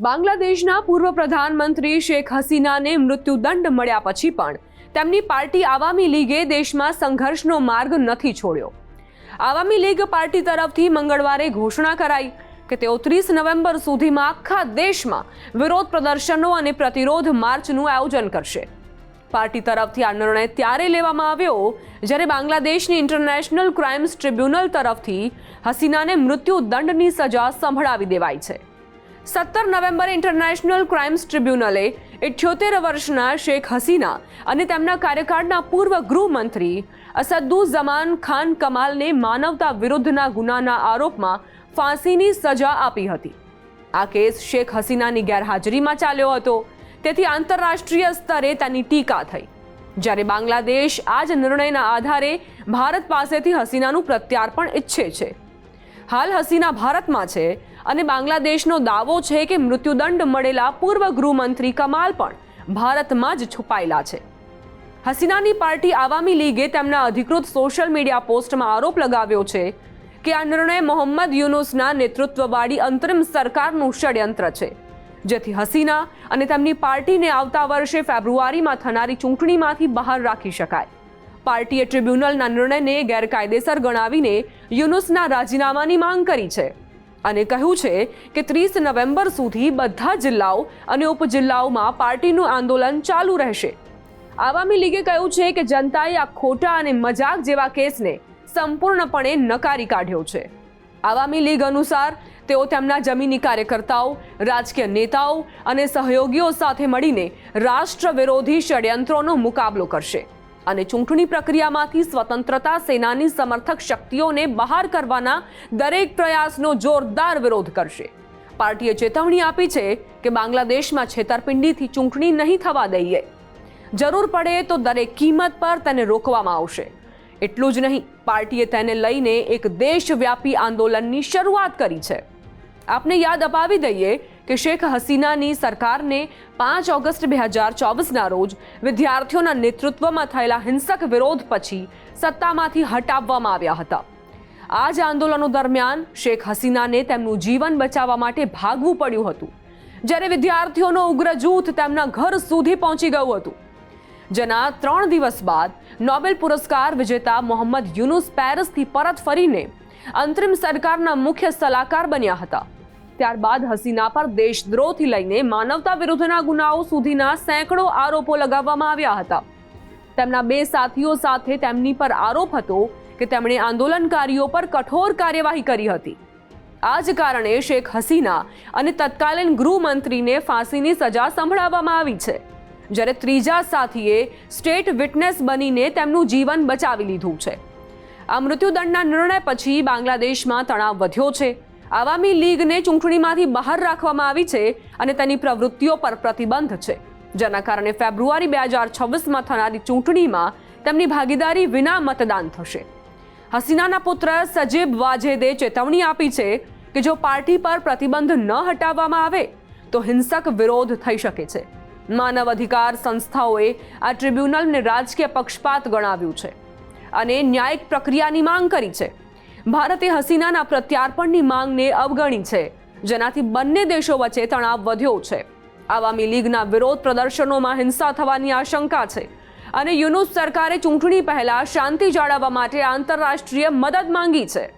બાંગ્લાદેશના પૂર્વ પ્રધાનમંત્રી શેખ હસીનાને મૃત્યુદંડ મળ્યા પછી પણ તેમની પાર્ટી આવામી લીગે દેશમાં સંઘર્ષનો માર્ગ નથી છોડ્યો. આવામી લીગ પાર્ટી તરફથી મંગળવારે ઘોષણા કરાઈ કે તેઓ ત્રીસ નવેમ્બર સુધીમાં આખા દેશમાં વિરોધ પ્રદર્શનો અને પ્રતિરોધ માર્ચનું આયોજન કરશે. પાર્ટી તરફથી આ નિર્ણય ત્યારે લેવામાં આવ્યો જ્યારે બાંગ્લાદેશની ઇન્ટરનેશનલ ક્રાઇમ્સ ટ્રિબ્યુનલ તરફથી હસીનાને મૃત્યુદંડની સજા સંભળાવી દેવાઈ છે. સત્તર નવેમ્બર ઇન્ટરનેશનલ ક્રાઇમ્સ ટ્રિબ્યુનલે ઇઠ્યોતેર વર્ષના શેખ હસીના અને તેમના કાર્યકાળના પૂર્વ ગૃહમંત્રી અસદુઝમાન ખાન કમાલને માનવતા વિરુદ્ધના ગુનાના આરોપમાં ફાંસીની સજા આપી હતી. આ કેસ શેખ હસીનાની ગેરહાજરીમાં ચાલ્યો હતો. તેથી આંતરરાષ્ટ્રીય સ્તરે તેની ટીકા થઈ. જ્યારે બાંગ્લાદેશ આ જ નિર્ણયના આધારે ભારત પાસેથી હસીનાનું પ્રત્યાર્પણ ઈચ્છે છે. હાલ હસીના ભારતમાં છે. અને બાંગ્લાદેશનો દાવો છે કે મૃત્યુદંડ મળેલા પૂર્વ ગૃહમંત્રી કમાલ પણ ભારતમાં જ છુપાયેલા છે. હસીનાની પાર્ટી આવામી લીગે તેમના અધિકૃત સોશિયલ મીડિયા પોસ્ટમાં આરોપ લગાવ્યો છે કે આ નિર્ણય મોહમ્મદ યુનુસના નેતૃત્વવાળી અંતરિમ સરકારનું ષડયંત્ર છે. જેથી હસીના અને તેમની પાર્ટીને આવતા વર્ષે ફેબ્રુઆરીમાં થનારી ચૂંટણીમાંથી બહાર રાખી શકાય. પાર્ટીએ ટ્રિબ્યુનલના નિર્ણયને ગેરકાયદેસર ગણાવીને યુનુસના રાજીનામાની માંગ કરી છે. અને કહ્યું છે કે ત્રીસ નવેમ્બર સુધી બધા જિલ્લાઓ અને ઉપજિલ્લાઓમાં પાર્ટીનું આંદોલન ચાલુ રહેશે. આવામી લીગે કહ્યું છે કે જનતાએ આ ખોટા અને મજાક જેવા કેસને સંપૂર્ણપણે નકારી કાઢ્યો છે. આવામી લીગ અનુસાર તેઓ તેમના જમીની કાર્યકર્તાઓ, રાજકીય નેતાઓ અને સહયોગીઓ સાથે મળીને રાષ્ટ્ર વિરોધી ષડયંત્રોનો મુકાબલો કરશે. અને ચૂંટણી પ્રક્રિયામાંથી સ્વતંત્રતા સેનાની સમર્થક શક્તિઓને બહાર કરવાના દરેક પ્રયાસનો જોરદાર વિરોધ કરશે. પાર્ટીએ ચેતવણી આપી છે કે બાંગ્લાદેશમાં છેતરપિંડીથી ચૂંટણી નહીં થવા દઈએ. જરૂર પડે તો દરેક કિંમત પર તેને રોકવામાં આવશે. એટલું જ નહીં, પાર્ટીએ તેને લઈને એક દેશવ્યાપી આંદોલનની શરૂઆત કરી છે. આપને યાદ અપાવી દઈએ કે શેખ હસીનાની સરકારને પાંચ ઓગસ્ટ બે હજાર ચોવીસના રોજ વિદ્યાર્થીઓના નેતૃત્વમાં થયેલા હિંસક વિરોધ પછી સત્તામાંથી હટાવવામાં આવ્યા હતા. આ જ આંદોલનો દરમિયાન શેખ હસીનાને તેમનું જીવન બચાવવા માટે ભાગવું પડ્યું હતું. જ્યારે વિદ્યાર્થીઓનો ઉગ્ર જૂથ તેમના ઘર સુધી પહોંચી ગયું હતું. જેના ત્રણ દિવસ બાદ નોબેલ પુરસ્કાર વિજેતા મોહમ્મદ યુનુસ પેરિસથી પરત ફરીને અંતરિમ સરકારના મુખ્ય સલાહકાર બન્યા હતા. ત્યારબાદ હસીના પર દેશદ્રોહથી લઈને માનવતા વિરુદ્ધના ગુનાઓ સુધીના સેંકડો આરોપો લગાવવામાં આવ્યા હતા. તેમના બે સાથીઓ સાથે તેમની પર આરોપ હતો કે તેમણે આંદોલનકારીઓ પર કઠોર કાર્યવાહી કરી હતી. આ જ કારણે શેખ હસીના અને તત્કાલીન ગૃહમંત્રીને ફાંસીની સજા સંભળાવવામાં આવી છે. જ્યારે ત્રીજા સાથીએ સ્ટેટ વિટનેસ બનીને તેમનું જીવન બચાવી લીધું છે. આ મૃત્યુદંડના નિર્ણય પછી બાંગ્લાદેશમાં તણાવ વધ્યો છે. આવામી લીગને ચૂંટણીમાંથી બહાર રાખવામાં આવી છે અને તેની પ્રવૃત્તિઓ પર પ્રતિબંધ છે. જેના કારણે ફેબ્રુઆરી બે હજાર છવ્વીસમાં થનારી ચૂંટણીમાં તેમની ભાગીદારી વિના મતદાન થશે. હસીનાના પુત્ર સજીબ વાજેદે ચેતવણી આપી છે કે જો પાર્ટી પર પ્રતિબંધ ન હટાવવામાં આવે, તો હિંસક વિરોધ થઈ શકે છે. માનવ અધિકાર સંસ્થાઓએ આ ટ્રિબ્યુનલને રાજકીય પક્ષપાત ગણાવ્યું છે અને ન્યાયિક પ્રક્રિયાની માંગ કરી છે. ભારતે હસીનાના પ્રત્યાર્પણની માંગને અવગણી છે. જેનાથી બંને દેશો વચ્ચે તણાવ વધ્યો છે. આવામી લીગના વિરોધ પ્રદર્શનોમાં હિંસા થવાની આશંકા છે. અને યુનુસ સરકારે ચૂંટણી પહેલા શાંતિ જાળવવા માટે આંતરરાષ્ટ્રીય મદદ માંગી છે.